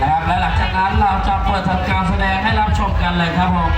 นะครับและหลังจากนั้นเราจะเปิดทำการแสดงให้รับชมกันเลยครับผม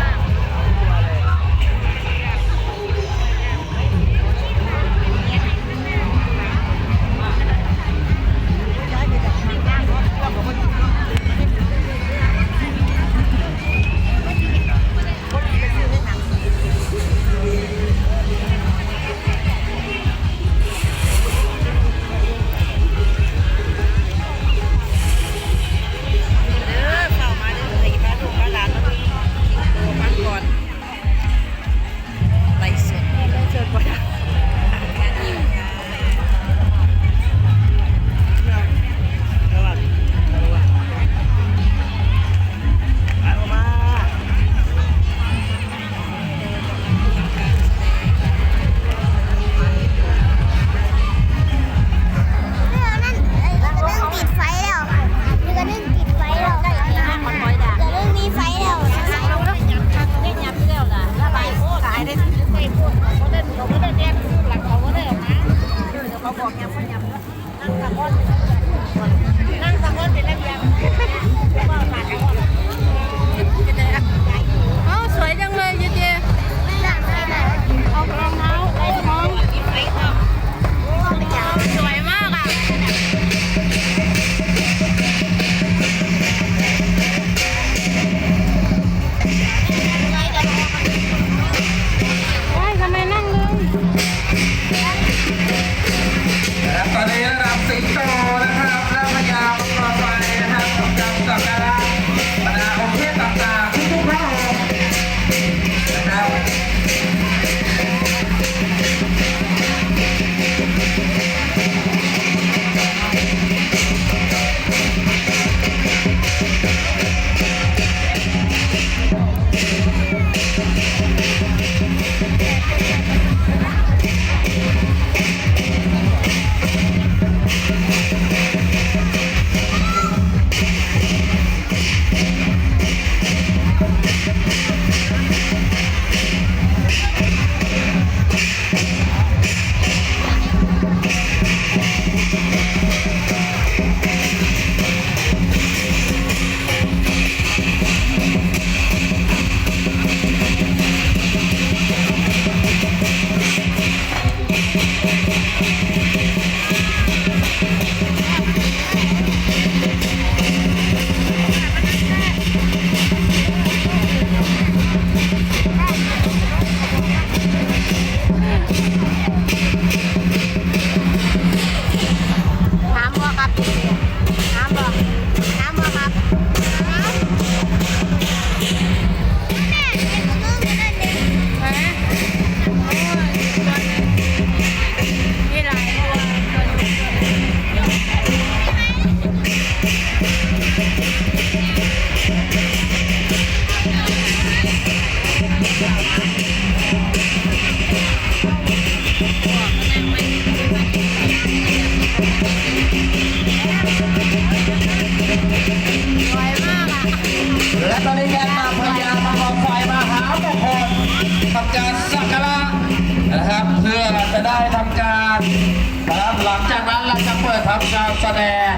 นะครับการแสดง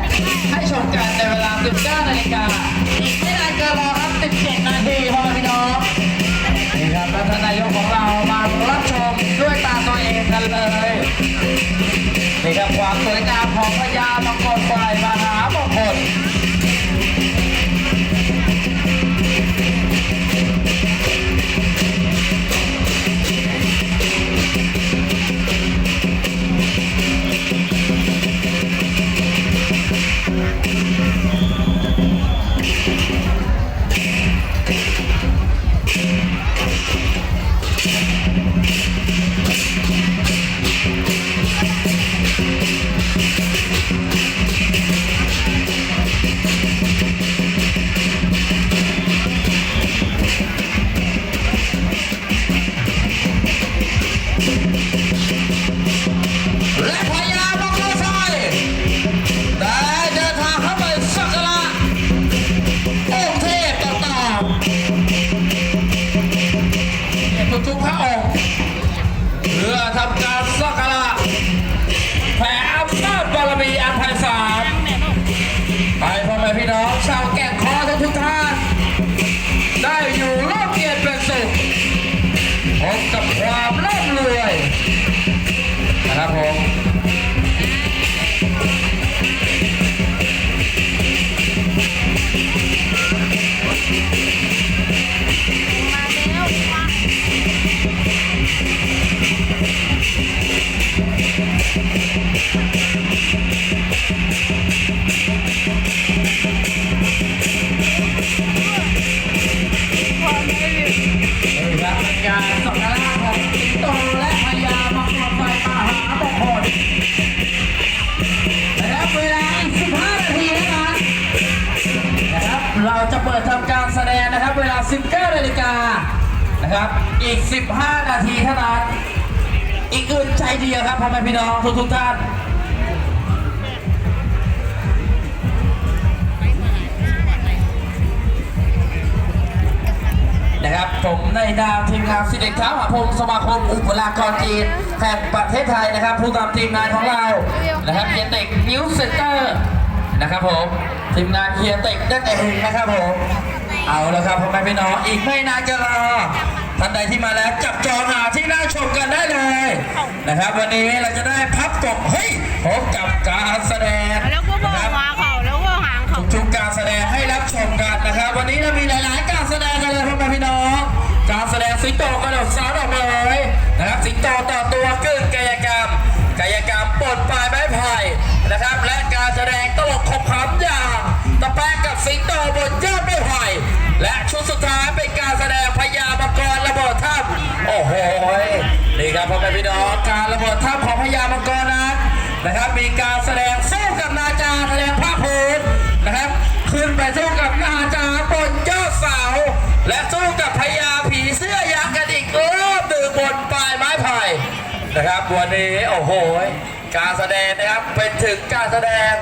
ให้ชมกันในเวลา19นาฬิกาอีกไม่นานเกินรอครับ17 งพระองค์เพื่อทำการสักการะแผ่อำนาจบารมีอันไพศาลไปพ่อแม่พี่น้องชาวแก่งคอทุกทุกท่านได้อยู่ร่วมเกียรติเป็นสุขพบกับความร่ำรวย 19นาฬิกานะครับ อีก 15 นาทีเท่านั้น อีกอื่นใจเดียวครับพ่อแม่พี่น้องทุกทุกท่านนะครับ ผมในนามทีมงานสิเด็กเท้าหาพงศ์สมาคมอุปรากรจีนแห่งประเทศไทยนะครับ ผู้นำทีมงานของเรานะครับเฮียเต็กนิวเซ็นเตอร์นะครับผมทีมงานเฮียเต็กนั่นเองนะครับผม เอาละครับพ่อแม่พี่น้องอีกไม่นานจะรอท่านใดที่มาแล้วจับจองหาที่นั่งชมกันได้เลย นะครับ วันนี้เราจะได้พับกบเฮ้ยพบกับการแสดงแล้วก็บอนะคกรับว่าเขาแล้วก็หางเขาทุกๆการแสดงให้รับชมกันนะครับ วันนี้เรามีหลาย ๆ การแสดงกันเลยพ่อแม่พี่น้อง การแสดงสิงโตกระโดดสาวดอกไม้นะครับสิงโตต่อตัว ครับพ่อแม่พี่น้องการระเบิดถ้ำของพญามังกรนั้นนะครับ มีการแสดงสู้กับนาจาแสดงภาคภูมินะครับ ขึ้นไปสู้กับนาจาบนยอดเสาและสู้กับพญาผีเสื้อยักษ์กันอีกรอบหนึ่งบนปลายไม้ไผ่นะครับวันนี้โอ้โห การแสดงนะครับเป็นถึงการแสดง